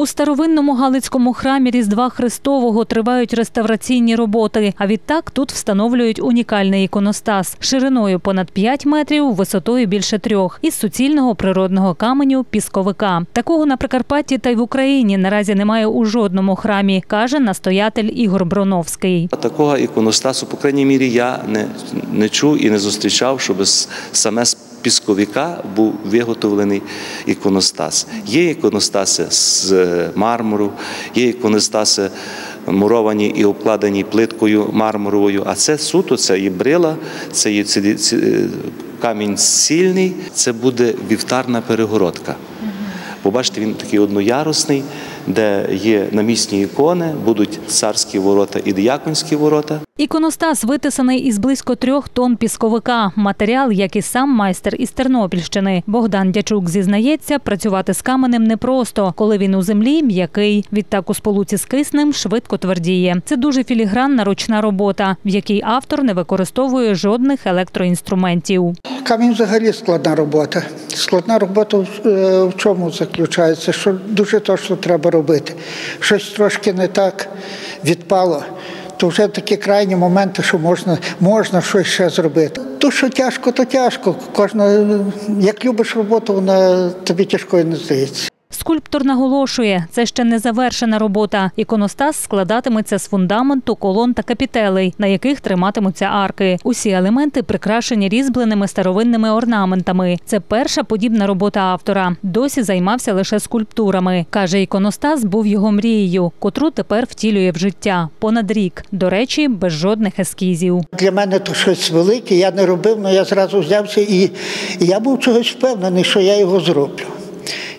У старовинному Галицькому храмі Різдва Христового тривають реставраційні роботи. А відтак тут встановлюють унікальний іконостас шириною понад 5 метрів, висотою більше трьох, із суцільного природного каменю пісковика. Такого на Прикарпатті та й в Україні наразі немає у жодному храмі, каже настоятель Ігор Броновський. Такого іконостасу, по крайній мірі, я не, чув і не зустрічав, щоб саме пісковика був виготовлений іконостас. Є іконостаси з е, мармуру, є іконостаси муровані і обкладені плиткою мармуровою, а це суто, це є брила, це є е, камінь сильний, це буде вівтарна перегородка. Побачите, він такий одноярусний, де є намісні ікони, будуть царські ворота і дияконські ворота. Іконостас витисаний із близько трьох тонн пісковика. Матеріал, як і сам майстер із Тернопільщини. Богдан Дячук зізнається, працювати з каменем непросто, коли він у землі м'який. Відтак у сполуці з киснем швидко твердіє. Це дуже філігранна ручна робота, в якій автор не використовує жодних електроінструментів. Камінь взагалі складна робота. Складна робота в- е, в чому заключається? Що дуже точно треба робити. Щось трошки не так відпало, то вже такі крайні моменти, що можна, можна щось ще зробити. То, що тяжко, то тяжко. Кожна, як любиш роботу, вона тобі тяжкою не здається. Скульптор наголошує, це ще не завершена робота. Іконостас складатиметься з фундаменту, колон та капітелей, на яких триматимуться арки. Усі елементи прикрашені різьбленими старовинними орнаментами. Це перша подібна робота автора. Досі займався лише скульптурами. Каже, іконостас був його мрією, котру тепер втілює в життя понад рік. До речі, без жодних ескізів. Для мене то щось велике, я не робив, але я зразу взявся і, я був чогось впевнений, що я його зроблю.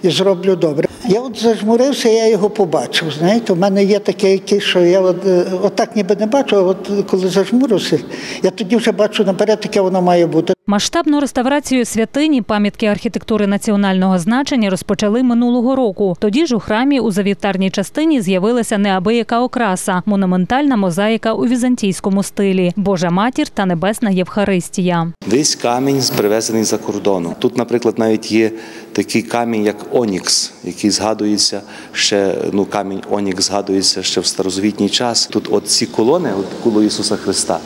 І зроблю добре. Я от зажмурився, я його побачив. Знаєте, у мене є таке якесь, що я от, е, от так ніби не бачу, а от коли зажмурився, я тоді вже бачу наперед, яке воно має бути. Масштабну реставрацію святині пам'ятки архітектури національного значення розпочали минулого року. Тоді ж у храмі у завівтарній частині з'явилася неабияка окраса монументальна мозаїка у візантійському стилі Божа матір та небесна Євхаристія. Весь камінь привезений за кордону. Тут, наприклад, навіть є такий камінь, як Онікс, який згадується ще. Ну, камінь Онікс згадується ще в старозавітній час. Тут, от ці колони, от коло Ісуса Христа,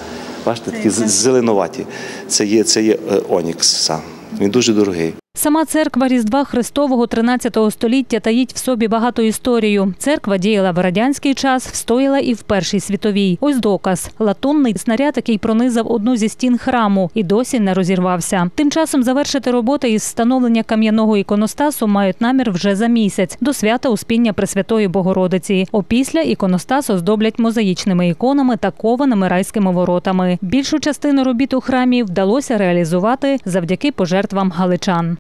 бачите, такі зеленуваті. Це є, це є е, Онікс сам. Він дуже дорогий. Сама церква Різдва Христового 13 століття таїть в собі багату історію. Церква діяла в радянський час, встояла і в Першій світовій. Ось доказ латунний снаряд, який пронизав одну зі стін храму і досі не розірвався. Тим часом завершити роботи із встановлення кам'яного іконостасу мають намір вже за місяць до свята Успіння Пресвятої Богородиці. Опісля іконостас оздоблять мозаїчними іконами та кованими райськими воротами. Більшу частину робіт у храмі вдалося реалізувати завдяки пожертвам галичан.